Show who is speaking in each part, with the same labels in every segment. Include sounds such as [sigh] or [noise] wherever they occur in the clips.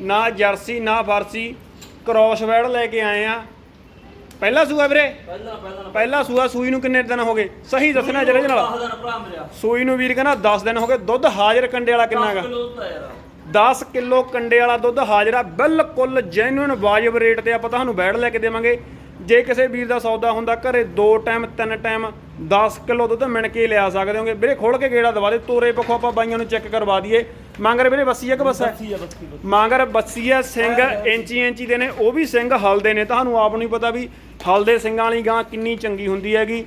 Speaker 1: ਨਾ ਜਰਸੀ ਨਾ ਫਾਰਸੀ ਕ੍ਰੋਸ ਵੈੜ ਲੈ ਕੇ ਆਏ ਆ। ਪਹਿਲਾ ਸੂਆ ਵੀਰੇ?
Speaker 2: ਪਹਿਲਾਂ ਪਹਿਲਾਂ
Speaker 1: ਪਹਿਲਾ ਸੂਆ ਸੂਈ ਨੂੰ ਕਿੰਨੇ ਦਿਨ ਹੋ ਗਏ? ਸਹੀ ਦੱਸਣਾ ਜਰੇ ਨਾਲ।
Speaker 2: 10 ਦਿਨ ਭਰਾ ਮੇਰਾ
Speaker 1: ਸੂਈ ਨੂੰ ਵੀਰ ਕਹਿੰਦਾ 10 ਦਿਨ ਹੋ ਗਏ ਦੁੱਧ ਹਾਜ਼ਰ ਕੰਡੇ ਵਾਲਾ ਕਿੰਨਾ
Speaker 2: ਯਾਰ।
Speaker 1: 10 ਕਿਲੋ ਕੰਡੇ ਵਾਲਾ ਦੁੱਧ ਹਾਜ਼ਰ ਆ ਬਿਲਕੁਲ ਜੈਨੂਇਨ ਵਾਜਬ ਰੇਟ ਤੇ ਆਪਾਂ ਤੁਹਾਨੂੰ ਬੈੜ ਲੈ ਕੇ ਦੇਵਾਂਗੇ। ਜੇ ਕਿਸੇ ਵੀਰ ਦਾ ਸੌਦਾ ਹੁੰਦਾ ਘਰੇ ਦੋ ਟਾਈਮ ਤਿੰਨ ਟਾਈਮ 10 ਕਿਲੋ ਦੁੱਧ ਮਿਣ ਕੇ ਲਿਆ ਸਕਦੇ ਹੋਗੇ। ਵੀਰੇ ਖੋਲ ਕੇ ਗੇੜਾ ਦਵਾ ਦੇ ਤੋਰੇ ਪੱਖੋਂ ਆਪਾਂ ਬਾਈਆਂ ਨੂੰ ਚੈੱਕ ਕਰਵਾ ਦਈਏ। ਮੰਗਰ ਵੀਰੇ ਬੱਸੀ ਆ ਕਿ ਬੱਸਾ ਹੈ? ਮਾਂਗਰ ਬੱਸੀ ਆ ਸਿੰਘ ਇੰਚੀ ਇੰਚੀ ਦੇ ਨੇ ਉਹ ਵੀ ਸਿੰਘ ਹਲਦੇ ਨੇ। ਤੁਹਾਨੂੰ ਆਪ ਨੂੰ ਹੀ ਪਤਾ ਵੀ ਹਲਦੇ ਸਿੰਘਾਂ ਵਾਲੀ ਗਾਂ ਕਿੰਨੀ ਚੰਗੀ ਹੁੰਦੀ ਹੈਗੀ।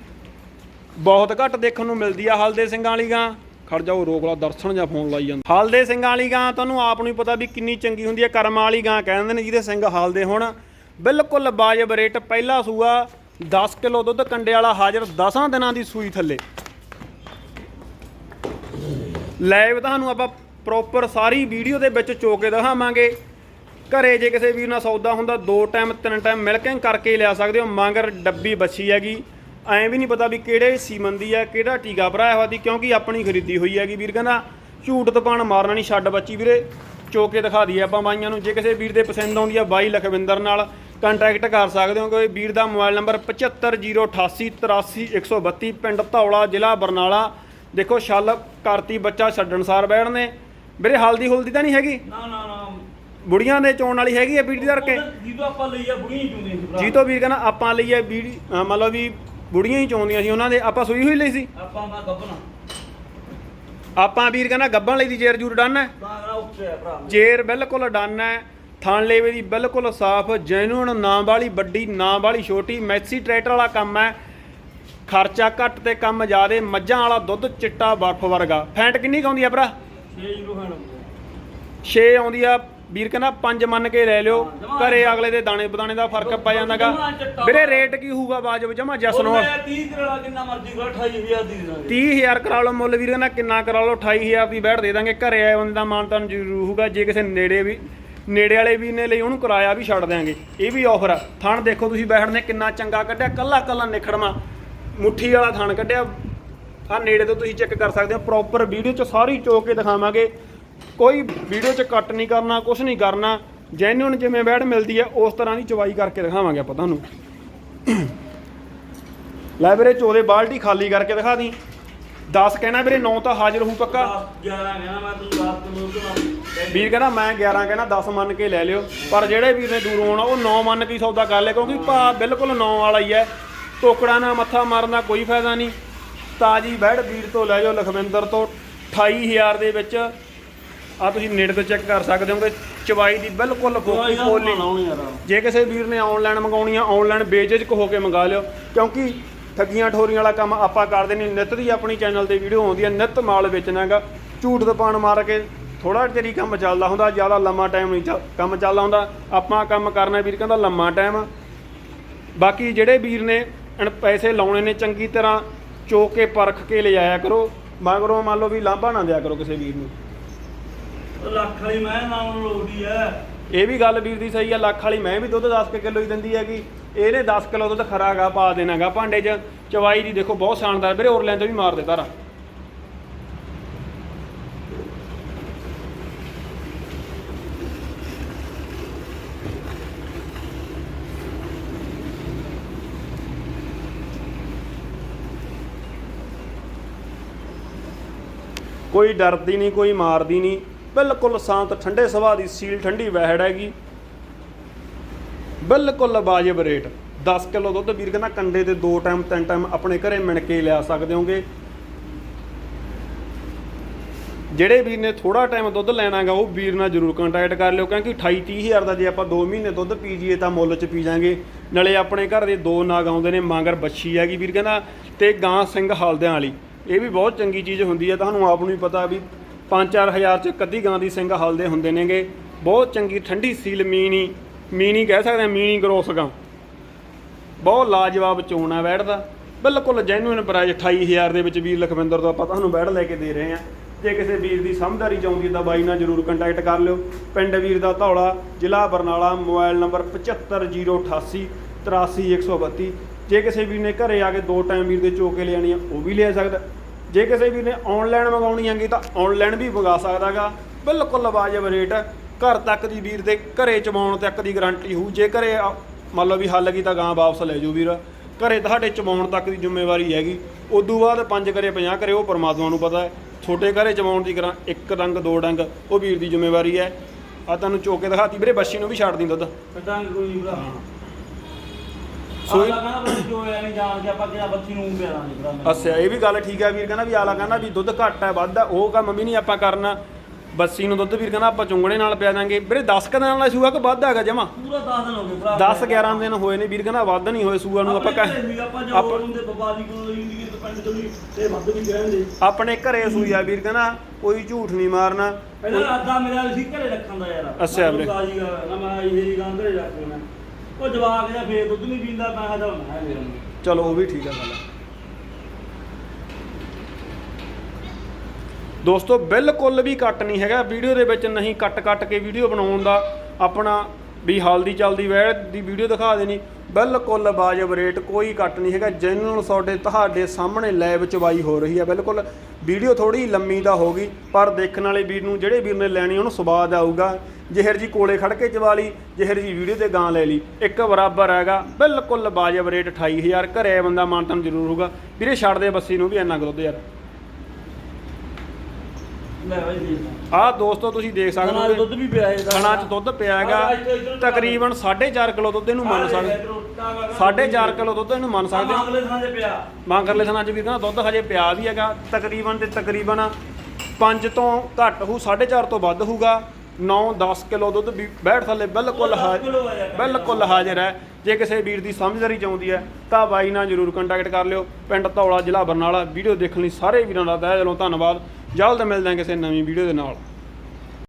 Speaker 1: ਬਹੁਤ ਘੱਟ ਦੇਖਣ ਨੂੰ ਮਿਲਦੀ ਆ ਹਲਦੇ ਸਿੰਘਾਂ ਵਾਲੀ ਗਾਂ। ਖੜ ਜਾਓ ਰੋਕ ਲਾ ਦਰਸ਼ਨ ਜਾਂ ਫੋਨ ਲਾਈ ਜਾਂਦਾ। ਹਲਦੇ ਸਿੰਘਾਂ ਵਾਲੀ ਗਾਂ ਤੁਹਾਨੂੰ ਆਪ ਨੂੰ ਹੀ ਪਤਾ ਵੀ ਕਿੰਨੀ ਚੰਗੀ ਹੁੰਦੀ ਹੈ ਕਰਮਾਂ ਵਾਲੀ ਗਾਂ ਕਹਿੰਦੇ ਨੇ ਜਿਹਦੇ ਸਿੰਘ ਹਲਦੇ ਹੋਣ। ਬਿਲਕੁਲ ਬਾਜਬ ਰੇਟ ਪਹਿਲਾ ਸੂਆ 10 ਕਿਲੋ ਦੁੱਧ ਕੰਡੇ ਵਾਲਾ ਹਾਜ਼ਰ 10 ਦਿਨਾਂ ਦੀ ਸੂਈ ਥੱਲੇ। ਲਾਈਵ ਤੁਹਾਨੂੰ ਆਪਾਂ ਪ੍ਰੋਪਰ ਸਾਰੀ ਵੀਡੀਓ ਦੇ ਵਿੱਚ ਚੋ ਕੇ ਦਿਖਾਵਾਂਗੇ। ਘਰੇ ਜੇ ਕਿਸੇ ਵੀਰ ਨਾਲ ਸੌਦਾ ਹੁੰਦਾ, ਦੋ ਟਾਈਮ ਤਿੰਨ ਟਾਈਮ ਮਿਲ ਕੇ ਕਰਕੇ ਲਿਆ ਸਕਦੇ ਹੋ, ਮੰਗਰ ਡੱਬੀ ਬੱਛੀ ਹੈਗੀ। ਐਂ ਵੀ ਨਹੀਂ ਪਤਾ ਵੀ ਕਿਹੜੇ ਸੀਮਨ ਦੀ ਹੈ, ਕਿਹੜਾ ਟੀਕਾ ਭਰਾਇਆ ਹੋਇਆ ਦੀ ਕਿਉਂਕਿ ਆਪਣੀ ਖਰੀਦੀ ਹੋਈ ਹੈਗੀ ਵੀਰ, ਕਹਿੰਦਾ ਝੂਠ ਤਪਾਣ ਮਾਰਨਾ ਨਹੀਂ ਛੱਡ ਬੱਚੀ ਵੀਰੇ। ਚੋ ਕੇ ਦਿਖਾ ਦਈਏ ਆਪਾਂ ਬਾਈਆਂ ਨੂੰ, ਜੇ ਕਿਸੇ ਵੀਰ ਦੇ ਪਸੰਦ ਆਉਂਦੀ ਆ ਬਾਈ ਲਖਵਿੰਦਰ ਨਾਲ। ਕੰਟੈਕਟ ਕਰ ਸਕਦੇ ਹੋ ਕੋਈ ਵੀਰ ਦਾ ਮੋਬਾਈਲ ਨੰਬਰ 7508883132 ਪਿੰਡ ਧੌਲਾ ਜ਼ਿਲ੍ਹਾ ਬਰਨਾਲਾ। ਦੇਖੋ ਛੱਲ ਕਰਤੀ ਬੱਚਾ ਛੱਡਣ ਸਾਰ ਬੈਠ ਨੇ। ਵੀਰੇ ਹਲਦੀ ਹੁਲਦੀ ਤਾਂ ਨਹੀਂ ਹੈਗੀ?
Speaker 2: ਨਾ ਨਾ ਨਾ।
Speaker 1: ਬੁੜੀਆਂ ਦੇ ਚੋਣ ਵਾਲੀ ਹੈਗੀ ਆ ਬੀੜੀ ਦਾ ਕੇ?
Speaker 2: ਜਦੋਂ ਆਪਾਂ ਲਈ ਆ ਬੁੜੀਆਂ ਹੀ ਚੁੰਦੇ ਸੀ ਭਰਾ।
Speaker 1: ਜੀ ਤੋਂ ਵੀਰ ਕਹਿੰਦਾ ਆਪਾਂ ਲਈ ਆ ਬੀੜੀ ਲਓ ਵੀ ਬੁੜੀਆਂ ਹੀ ਚੋਂਦੀਆਂ ਸੀ ਉਹਨਾਂ ਦੇ ਆਪਾਂ ਸੂਈ ਹੋਈ ਲਈ ਸੀ?
Speaker 2: ਆਪਾਂ ਦਾ ਗੱਬਣਾ
Speaker 1: ਆਪਾਂ ਵੀਰ ਕਹਿੰਦਾ ਗੱਬਾਂ ਲਈ ਦੀ ਜੇਰ ਜੂਰ ਡਨ ਹੈ। ਜੇਰ ਬਿਲਕੁਲ ਡਨ ਹੈ। ਥਣ ਲੇਵੇ ਦੀ ਬਿਲਕੁਲ ਸਾਫ਼ ਜੈਨੂਨ ਨਾ ਵਾਲੀ ਵੱਡੀ ਨਾ ਵਾਲੀ ਛੋਟੀ ਮੈਸੀ ਟਰੈਕਟਰ ਵਾਲਾ ਕੰਮ ਹੈ। ਖਰਚਾ ਘੱਟ ਤੇ ਕੰਮ ਜ਼ਿਆਦੇ ਮੱਝਾਂ ਵਾਲਾ ਦੁੱਧ ਚਿੱਟਾ ਬਰਫ ਵਰਗਾ। ਫੈਂਟ ਕਿੰਨੀ ਕੁ ਆਉਂਦੀ ਆ ਭਰਾ?
Speaker 2: 6 ਯੂਰੋ ਹਨ
Speaker 1: 6 ਆਉਂਦੀ ਆ। ਵੀਰ ਕਹਿੰਦਾ 5 ਮੰਨ ਕੇ ਲੈ ਲਿਓ। ਘਰੇ ਅਗਲੇ ਦੇ ਦਾਣੇ ਬਦਾਣੇ ਦਾ ਫ਼ਰਕ ਪੈ ਜਾਂਦਾਗਾ ਵੀਰੇ ਰੇਟ ਕੀ ਹੋਊਗਾ ਬਾਜਬ ਜਮਾ ਜਸ ਨੂੰ
Speaker 2: 30 ਕਰਲਾ ਜਿੰਨਾ ਮਰਜ਼ੀ ਕਰ 28000 ਦੀ ਦੇ ਦਾਂਗੇ।
Speaker 1: 30000 ਕਰਾ ਲਓ ਮੁੱਲ ਵੀਰ ਕਹਿੰਦਾ ਕਿੰਨਾ ਕਰਾ ਲਓ? 28000 ਦੀ ਬੈਠ ਦੇ ਦਾਂਗੇ। ਘਰੇ ਆਏ ਬੰਦੇ ਦਾ ਮਾਨਤਾਨ ਜ਼ਰੂਰ ਹੋਊਗਾ। ਜੇ ਕਿਸੇ ਨੇੜੇ ਵੀ ਨੇੜੇ ਵਾਲੇ ਵੀ ਨੇ ਲਈ ਉਹਨੂੰ ਕਿਰਾਇਆ ਵੀ ਛੱਡ ਦਿਆਂਗੇ। ਇਹ ਵੀ ਆਫਰ ਆ। ਥਣ ਦੇਖੋ ਤੁਸੀਂ ਬੈਠ ਨੇ ਕਿੰਨਾ ਚੰਗਾ ਕੱਢਿਆ। ਕੱਲਾ ਕੱਲਾ ਨਿਖੜਵਾ ਮੁੱਠੀ ਵਾਲਾ ਥਣ ਕੱਢਿਆ। ਆ ਨੇੜੇ ਤੋਂ ਤੁਸੀਂ ਚੈੱਕ ਕਰ ਸਕਦੇ ਹੋ। ਪ੍ਰੋਪਰ ਵੀਡੀਓ ਚ ਸਾਰੀ ਚੋ ਕੇ ਦਿਖਾਵਾਂਗੇ। ਕੋਈ ਵੀਡੀਓ ਚ ਕੱਟ ਨਹੀਂ ਕਰਨਾ ਕੁਝ ਨਹੀਂ ਕਰਨਾ। ਜੈਨੂਨ ਜਿਵੇਂ ਬੈਠ ਮਿਲਦੀ ਹੈ ਉਸ ਤਰ੍ਹਾਂ ਦੀ ਚਵਾਈ ਕਰਕੇ ਦਿਖਾਵਾਂਗੇ ਆਪਾਂ ਤੁਹਾਨੂੰ। [coughs] ਲਾਇਬ੍ਰੇਰੀ ਵੀਰੇ, ਚੋਲੇ ਬਾਲਟੀ ਖਾਲੀ ਕਰਕੇ ਦਿਖਾ ਦੀ। 10 ਕਹਿਣਾ ਵੀਰੇ 9 ਤਾਂ ਹਾਜ਼ਰ ਹੋਊ ਪੱਕਾ।
Speaker 2: 11 ਕਹਿਣਾ ਮੈਂ ਰਾਤ ਨੂੰ ਤੋਂ
Speaker 1: ਵੀਰ ਕਹਿੰਦਾ ਮੈਂ 11 ਕਹਿੰਦਾ 10 ਮੰਨ ਕੇ ਲੈ ਲਿਓ। ਪਰ ਜਿਹੜੇ ਵੀਰ ਨੇ ਦੂਰੋਂ ਆਉਣਾ ਉਹ 9 ਮੰਨ ਕੇ ਹੀ ਸੌਦਾ ਕਰ ਲਿਆ ਕਿਉਂਕਿ ਭਾ ਬਿਲਕੁਲ 9 ਵਾਲਾ ਹੀ ਹੈ। ਟੋਕੜਾ ਨਾਲ ਮੱਥਾ ਮਾਰਨ ਦਾ ਕੋਈ ਫਾਇਦਾ ਨਹੀਂ। ਤਾਜੀ ਬੈੜ ਵੀਰ ਤੋਂ ਲੈ ਜਾਓ ਲਖਵਿੰਦਰ ਤੋਂ। 28000 ਦੇ ਵਿੱਚ ਆ ਤੁਸੀਂ ਨੇੜੇ ਤੋਂ ਚੈੱਕ ਕਰ ਸਕਦੇ ਹੋਗੇ। ਚਵਾਈ ਦੀ ਬਿਲਕੁਲ ਫੋਕੀ ਪੋਲੀ ਜੇ ਕਿਸੇ ਵੀਰ ਨੇ ਆਨਲਾਈਨ ਮੰਗਾਉਣੀ ਆ ਆਨਲਾਈਨ ਬੇਝਿਜਕ ਹੋ ਕੇ ਮੰਗਾ ਲਿਓ। ਕਿਉਂਕਿ ਠੱਗੀਆਂ ਠੋਰੀਆਂ ਵਾਲਾ ਕੰਮ ਆਪਾਂ ਕਰਦੇ ਨਹੀਂ। ਨਿੱਤ ਦੀ ਆਪਣੀ ਚੈਨਲ ਤੇ ਵੀਡੀਓ ਆਉਂਦੀ ਆ ਨਿੱਤ ਮਾਲ ਵੇਚਣਾਗਾ ਝੂਠ ਦਪਾਣ ਮਾਰ ਕੇ ਥੋੜਾ ਹੀ ਕੰਮ ਚੱਲਦਾ ਹੁੰਦਾ ਜ਼ਿਆਦਾ ਲੰਮਾ ਟਾਈਮ ਨਹੀਂ ਕੰਮ ਚੱਲਦਾ ਹੁੰਦਾ। ਆਪਾਂ ਕੰਮ ਕਰਨਾ ਵੀਰ ਕਹਿੰਦਾ ਲੰਮਾ ਟਾਈਮ ਬਾਕੀ ਜਿਹੜੇ ਵੀਰ ਨੇ ਅਣ ਪੈਸੇ ਲਾਉਣੇ ਨੇ ਚੰਗੀ ਤਰ੍ਹਾਂ ਚੋ ਕੇ ਪਰਖ ਕੇ ਲਿਜਾਇਆ ਕਰੋ। ਮਗਰੋਂ ਮੰਨ ਲਓ ਵੀ ਲਾਂਭਾ ਨਾ ਦਿਆ ਕਰੋ ਕਿਸੇ ਵੀਰ ਨੂੰ।
Speaker 2: ਲੱਖ ਵਾਲੀ ਮੈਂ ਨਾਮ ਲੋੜੀ ਐ
Speaker 1: ਇਹ ਵੀ ਗੱਲ ਵੀਰ ਦੀ ਸਹੀ ਆ ਲੱਖ ਵਾਲੀ ਮੈਂ ਵੀ ਦੁੱਧ 10 ਕਿਲੋ ਹੀ ਦਿੰਦੀ ਹੈਗੀ। ਇਹਨੇ 10 ਕਿਲੋ ਦੁੱਧ ਖਰਾਗਾ ਪਾ ਦੇਣਾਗਾ ਭਾਂਡੇ 'ਚ ਚਵਾਈ ਦੀ ਦੇਖੋ, ਬਹੁਤ ਸ਼ਾਨਦਾਰ। ਵੀਰੇ ਹੋਰ ਲੈਂਦੇ ਵੀ ਮਾਰ ਦੇ ਤਾਰਾ ਕੋਈ ਡਰਦੀ ਨਹੀਂ, ਕੋਈ ਮਾਰਦੀ ਨਹੀਂ। ਬਿਲਕੁਲ ਸ਼ਾਂਤ, ਠੰਡੇ ਸੁਭਾਅ ਦੀ ਸੀਲ, ਠੰਡੀ ਵਹਿੜ ਹੈਗੀ। ਬਿਲਕੁਲ ਵਾਜਬ ਰੇਟ। 10 ਕਿਲੋ ਦੁੱਧ ਵੀਰ ਕਹਿੰਦਾ ਕੰਡੇ ਤੇ ਦੋ ਟਾਈਮ, ਤਿੰਨ ਟਾਈਮ ਆਪਣੇ ਘਰੇ ਮਿਣ ਕੇ ਲਿਆ ਸਕਦੇ ਹੋਗੇ। ਜਿਹੜੇ ਵੀਰ ਨੇ ਥੋੜਾ ਟਾਈਮ ਦੁੱਧ ਲੈਣਾਗਾ ਉਹ ਵੀਰ ਨਾਲ ਜਰੂਰ ਕੰਟੈਕਟ ਕਰ ਲਿਓ, ਕਿਉਂਕਿ 28 30000 ਦਾ ਜੇ ਆਪਾਂ 2 ਮਹੀਨੇ ਦੁੱਧ ਪੀ ਜੀਏ ਤਾਂ ਮੁੱਲ 'ਚ ਪੀ ਜਾਾਂਗੇ। ਨਾਲੇ ਆਪਣੇ ਘਰ ਦੇ ਦੋ ਨਾਗ ਆਉਂਦੇ ਨੇ, ਮਾਂਗਰ ਬੱਛੀ ਹੈਗੀ ਵੀਰ ਕਹਿੰਦਾ, ਤੇ ਗਾਂ ਸਿੰਘ ਹਲਦਿਆਂ ਵਾਲੀ। ਇਹ ਵੀ ਬਹੁਤ ਚੰਗੀ ਚੀਜ਼ ਹੁੰਦੀ ਹੈ, ਤੁਹਾਨੂੰ ਆਪ ਨੂੰ ਵੀ ਪਤਾ ਵੀ 5-4000 ਚ ਕੱਦੀ ਗਾਂ ਦੀ ਸਿੰਘ ਹਲਦੇ ਹੁੰਦੇ ਨੇਗੇ। ਬਹੁਤ ਚੰਗੀ, ਠੰਡੀ, ਸੀਲ ਮੀਨੀ ਮੀਨੀ ਕਹਿ ਸਕਦੇ ਆ ਮੀਨੀ ਗਰੋਸ ਗਾਂ ਬਹੁਤ ਲਾਜਵਾਬ ਚੋਣ ਆ ਬੈੜ ਦਾ। ਬਿਲਕੁਲ ਜੈਨੂਇਨ ਪ੍ਰਾਈਸ 28000 ਦੇ ਵਿੱਚ ਵੀਰ ਲਖਵਿੰਦਰ ਤੋਂ ਆਪਾਂ ਤੁਹਾਨੂੰ ਬੈਠ ਲੈ ਕੇ ਦੇ ਰਹੇ ਆ ਜੇ ਕਿਸੇ ਵੀਰ ਦੀ ਸਮਝਦਾਰੀ ਚਾਹੁੰਦੀ ਤਾਂ ਬਾਈ ਨਾਲ ਜਰੂਰ ਕੰਟੈਕਟ ਕਰ ਲਿਓ। ਪਿੰਡ ਵੀਰ ਦਾ ਧੌਲਾ, ਜ਼ਿਲ੍ਹਾ ਬਰਨਾਲਾ, ਮੋਬਾਈਲ ਨੰਬਰ 750888 83132 ਜੇ ਕਿਸੇ ਵੀਰ ਨੇ ਘਰੇ ਆ ਕੇ ਦੋ ਟਾਈਮ ਵੀਰ ਦੇ ਚੋਕੇ ਲਿਆਣੀ ਆ, ਉਹ ਵੀ ਲੈ ਸਕਦਾ। ਜੇ ਕਿਸੇ ਵੀਰ ਨੇ ਆਨਲਾਈਨ ਮੰਗਾਉਣੀ ਹੈਗੀ ਤਾਂ ਆਨਲਾਈਨ ਵੀ ਮੰਗਾ ਸਕਦਾਗਾ ਬਿਲਕੁਲ ਵਾਜਬ ਰੇਟ ਘਰ ਤੱਕ ਦੀ ਵੀਰ ਦੇ ਘਰੇ ਚਵਾਉਣ ਤੱਕ ਦੀ ਗਾਰੰਟੀ ਹੋਊ। ਜੇ ਘਰੇ ਮੰਨ ਲਓ ਵੀ ਹੱਲ ਗਈ ਤਾਂ ਗਾਂ ਵਾਪਸ ਲੈ ਜਾਓ ਵੀਰ। ਘਰੇ ਤੁਹਾਡੇ ਚਵਾਉਣ ਤੱਕ ਦੀ ਜ਼ਿੰਮੇਵਾਰੀ ਹੈਗੀ। ਉਦੋਂ ਬਾਅਦ ਪੰਜ ਕਰੇ 50 ਕਰੇ ਉਹ ਪਰਮਾਤਮਾ ਨੂੰ ਪਤਾ ਹੈ। ਛੋਟੇ ਘਰੇ ਚਵਾਉਣ ਦੀ ਕਰਾਂ ਇੱਕ ਡੰਗ ਦੋ ਡੰਗ ਉਹ ਵੀਰ ਦੀ ਜ਼ਿੰਮੇਵਾਰੀ ਹੈ। ਆ ਤੁਹਾਨੂੰ ਚੋਕੇ ਦਿਖਾਤੀ ਵੀਰੇ ਬੱਛੀ ਨੂੰ ਵੀ ਛੱਡ ਦੀ ਦੁੱਧ।
Speaker 2: ਕਟਾਂ ਕੋਈ ਨਹੀਂ ਭਰਾ।
Speaker 1: ਸੋਈ-
Speaker 2: ਸੋਈ ਲਗਾਣਾ ਬਸ ਜੋ ਐ ਨਹੀਂ ਜਾਣ ਕੇ ਆਪਾਂ ਕਿਹਾ ਬੱਚੀ ਨੂੰ ਪਿਆਰਾਂ ਨਹੀਂ ਭਰਾ। ਮੈਂ
Speaker 1: ਅੱਛਾ ਇਹ ਵੀ ਗੱਲ ਠੀਕ ਹੈ ਵੀਰ ਕਹਿੰਦਾ ਵੀ ਆਲਾ ਕਹਿੰਦਾ ਵੀ ਦੁੱਧ ਘੱਟ ਹੈ ਵੱਧ ਹੈ ਉਹ ਕੰਮ ਵੀ ਨਹੀਂ ਆਪਾਂ ਕਰਨਾ। ਬੱਸੀ ਨੂੰ ਦੁੱਧ ਵੀਰ ਕਹਿੰਦਾ ਆਪਾਂ ਚੁੰਗਣੇ ਨਾਲ ਪਿਆ ਦਾਂਗੇ। ਵੀਰੇ 10 ਕੁ ਦਿਨਾਂ ਦਾ ਸੂਆ ਕਿ ਵੱਧ ਹੈਗਾ ਜਮਾ?
Speaker 2: ਪੂਰਾ 10 ਦਿਨ ਹੋ ਗਏ ਭਰਾ।
Speaker 1: 10 11 ਦਿਨ ਹੋਏ ਨੇ ਵੀਰ ਕਹਿੰਦਾ ਵੱਧ ਨਹੀਂ ਹੋਏ ਸੂਆ ਨੂੰ। ਆਪਾਂ ਕਹਿ
Speaker 2: ਆਪਾਂ ਹੁੰਦੇ ਬਬਾਲੀ ਕੋਲ ਇੰਦੀ ਕੇ ਪਿੰਡ ਤੋਂ ਵੀ ਤੇ ਵੱਧ ਵੀ ਕਹਿੰਦੇ
Speaker 1: ਆਪਣੇ ਘਰੇ ਸੂਈ ਆ ਵੀਰ ਕਹਿੰਦਾ ਕੋਈ ਝੂਠ ਨਹੀਂ ਮਾਰਨਾ।
Speaker 2: ਪਹਿਲਾਂ ਰਾਦਾ ਮੇਰਾ ਸੀ ਘਰੇ ਰੱਖਣ ਦਾ ਯਾਰ।
Speaker 1: ਅੱਛਾ ਵੀਰੇ।
Speaker 2: ਨਾ ਮੈਂ ਇਹ ਜੀ ਗਾਂ ਘਰੇ ਰੱਖ ਲੈਣਾ ਉਹ ਜਵਾਕ ਜਾਂ ਫੇਰ ਦੁੱਧ ਨਹੀਂ ਪੀਂਦਾ ਮੈਂ ਹਜਾ ਮੈਂ।
Speaker 1: ਚਲੋ ਉਹ ਵੀ ਠੀਕ ਆ ਗੱਲ। ਦੋਸਤੋ, ਬਿਲਕੁਲ ਵੀ ਕੱਟ ਨਹੀਂ ਹੈਗਾ। ਵੀਡੀਓ ਦੇ ਵਿੱਚ ਨਹੀਂ ਕੱਟ ਕੱਟ ਕੇ ਵੀਡੀਓ ਬਣਾਉਣ ਦਾ ਆਪਣਾ ਵੀ ਹਾਲ ਦੀ ਚੱਲਦੀ ਵਹਿ ਦੀ ਵੀਡੀਓ ਦਿਖਾ ਦੇਣੀ। ਬਿਲਕੁਲ ਵਾਜਬ ਰੇਟ, ਕੋਈ ਕੱਟ ਨਹੀਂ ਹੈਗਾ। ਜੈਨੂਅਲ ਤੁਹਾਡੇ ਤੁਹਾਡੇ ਸਾਹਮਣੇ ਲੈਬ ਚਵਾਈ ਹੋ ਰਹੀ ਹੈ। ਬਿਲਕੁਲ ਵੀਡੀਓ ਥੋੜੀ ਲੰਮੀ ਦਾ ਹੋ ਪਰ ਦੇਖਣ ਵਾਲੇ ਵੀਰ ਨੂੰ ਜਿਹੜੇ ਵੀਰ ਨੇ ਲੈਣੀ, ਉਹਨੂੰ ਸਵਾਦ ਆਊਗਾ। ਜਿਹਰ ਜੀ ਕੋਲੇ ਖੜ ਕੇ ਚਵਾ ਲਈ, ਜਿਹਰ ਜੀ ਵੀਡੀਓ ਤੇ ਗਾਂ ਲੈ ਲਈ। ਇੱਕ ਬਰਾਬਰ ਹੈਗਾ। ਬਿਲਕੁਲ ਵਾਜਬ ਰੇਟ 28000 ਘਰੇ ਬੰਦਾ ਮਾਨਤਨ ਜ਼ਰੂਰ ਹੋਊਗਾ। ਵੀਰੇ, ਛੱਡ ਦੇ ਬੱਸੀ ਨੂੰ ਵੀ ਇੰਨਾ ਕੁ ਦੁੱਧ ਯਾਰ।
Speaker 2: ਲੈ ਬਾਈ ਜੀ।
Speaker 1: ਆਹ ਦੋਸਤੋ ਤੁਸੀਂ ਦੇਖ ਸਕਦੇ ਹੋ
Speaker 2: ਦੁੱਧ ਵੀ ਪਿਆ ਇਹਦਾ।
Speaker 1: ਖਾਣਾ 'ਚ ਦੁੱਧ ਪਿਆ ਹੈਗਾ। ਤਕਰੀਬਨ 4.5 ਕਿਲੋ ਦੁੱਧ ਇਹਨੂੰ ਮੰਨ ਸਕਦੇ 4.5 ਕਿਲੋ ਦੁੱਧ ਇਹਨੂੰ ਮੰਨ ਸਕਦੇ
Speaker 2: ਅਗਲੇ ਥਾਂ ਤੇ ਪਿਆ।
Speaker 1: ਥਾਂ 'ਚ ਵੀ ਕਹਿੰਦਾ ਦੁੱਧ ਹਜੇ ਪਿਆ ਵੀ ਹੈਗਾ। ਤਕਰੀਬਨ ਤੇ ਤਕਰੀਬਨ 5 ਤੋਂ ਘੱਟ ਹੋਊ 4.5 ਤੋਂ ਵੱਧ ਹੋਊਗਾ। 9-10 ਕਿਲੋ ਦੁੱਧ ਵੀ ਬੈਠ ਥੱਲੇ ਬਿਲਕੁਲ ਹਾ-
Speaker 2: ਕਰ
Speaker 1: ਬਿਲਕੁਲ ਹਾਜ਼ਰ ਹੈ। ਜੇ ਕਿਸੇ ਵੀਰ ਦੀ ਸਮਝਦਾਰੀ ਚਾਹੁੰਦੀ ਹੈ, ਤਾਂ ਬਾਈ ਨਾਲ ਜਰੂਰ ਕੰਟੈਕਟ ਕਰ ਲਿਓ। ਪਿੰਡ ਧੌਲਾ ਜ਼ਿਲ੍ਹਾ ਬਰਨਾਲਾ, ਵੀਡੀਓ ਦੇਖਣ ਲਈ ਸਾਰੇ ਵੀਰਾਂ ਦਾ ਤਹਿ ਦਿਲੋਂ ਧੰਨਵਾਦ। ਜਲਦ ਮਿਲਦੇ ਹਾਂ ਕਿਸੇ ਨਵੀਂ ਵੀਡੀਓ ਦੇ ਨਾਲ।